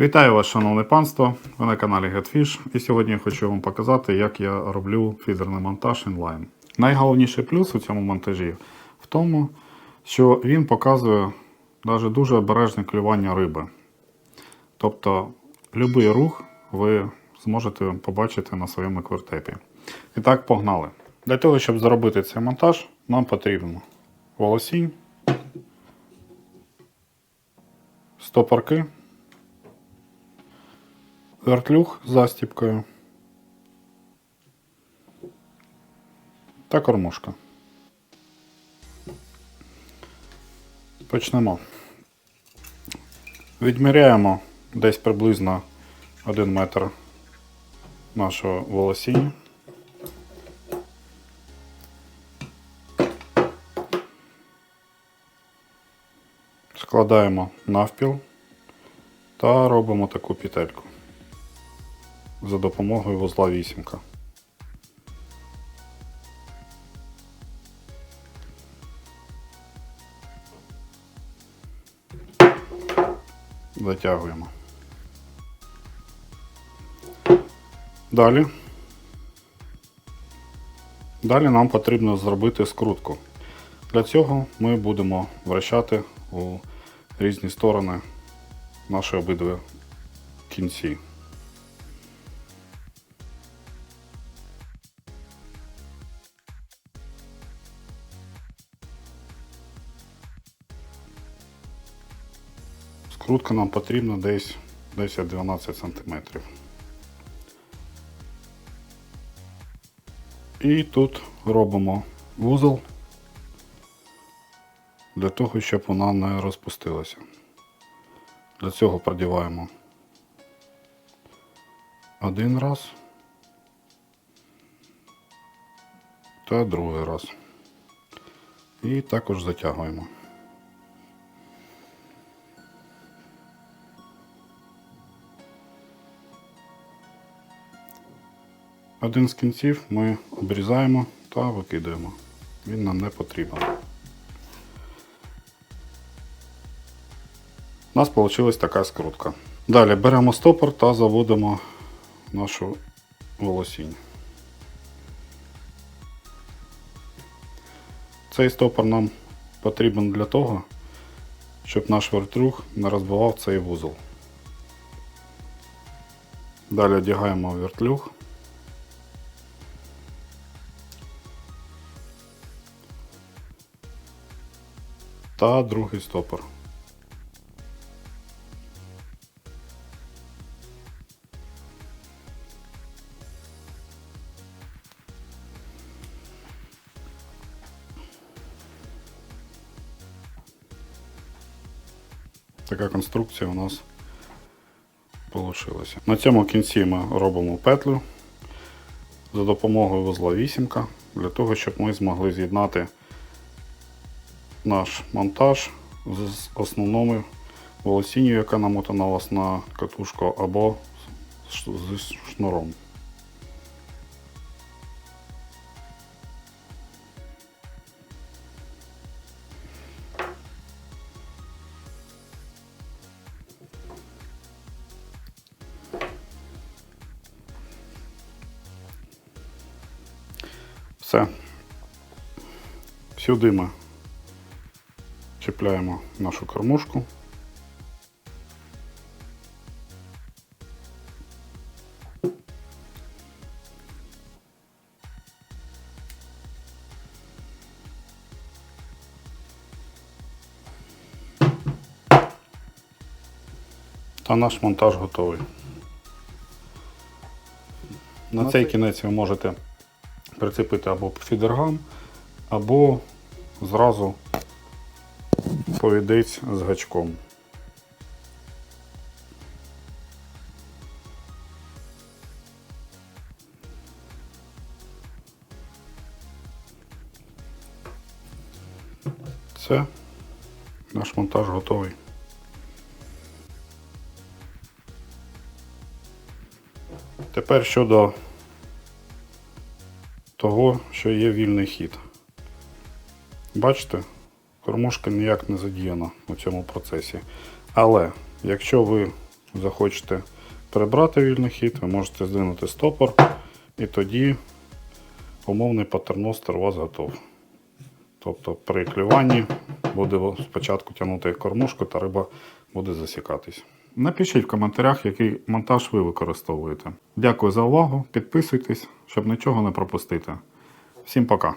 Вітаю вас, шановне панство! Ви на каналі GetFish. І сьогодні я хочу вам показати, як я роблю фідерний монтаж інлайн. Найголовніший плюс у цьому монтажі в тому, що він показує навіть дуже обережне клювання риби. Тобто, будь-який рух ви зможете побачити на своєму квартепі. І так, погнали. Для того, щоб зробити цей монтаж, нам потрібно волосінь, стопорки, вертлюг з застіпкою та кормушка. Почнемо. Відміряємо десь приблизно 1 метр нашого волосіння. Складаємо навпіл та робимо таку петельку за допомогою вузла вісімка. Затягуємо. Далі. Далі нам потрібно зробити скрутку. Для цього ми будемо вращати у різні сторони наші обидві кінці. Скрутка нам потрібна десь 10-12 см. І тут робимо вузол для того, щоб вона не розпустилася. Для цього продіваємо один раз та другий раз. І також затягуємо. Один з кінців ми обрізаємо та викидаємо. Він нам не потрібен. У нас вийшла така скрутка. Далі беремо стопор та заводимо нашу волосінь. Цей стопор нам потрібен для того, щоб наш вертлюг не розбивав цей вузол. Далі одягаємо вертлюг. Та другий стопор. Така конструкція у нас вийшла. На цьому кінці ми робимо петлю за допомогою вузла вісімка, для того, щоб ми змогли з'єднати наш монтаж з основною волосінню, яка намотана у вас на катушку, або з шнуром. Все. Сюди ми чіпляємо нашу кормушку. Та наш монтаж готовий. На цей кінець ви можете прицепити або фідергам, або зразу повідець з гачком. Все, наш монтаж готовий. Тепер щодо того, що є вільний хід. Бачите, кормушка ніяк не задіяна у цьому процесі. Але якщо ви захочете прибрати вільний хід, ви можете здвинути стопор, і тоді умовний патерностер у вас готов. Тобто при клюванні буде спочатку тягнути кормушку та риба буде засікатись. Напишіть в коментарях, який монтаж ви використовуєте. Дякую за увагу, підписуйтесь, щоб нічого не пропустити. Всім пока!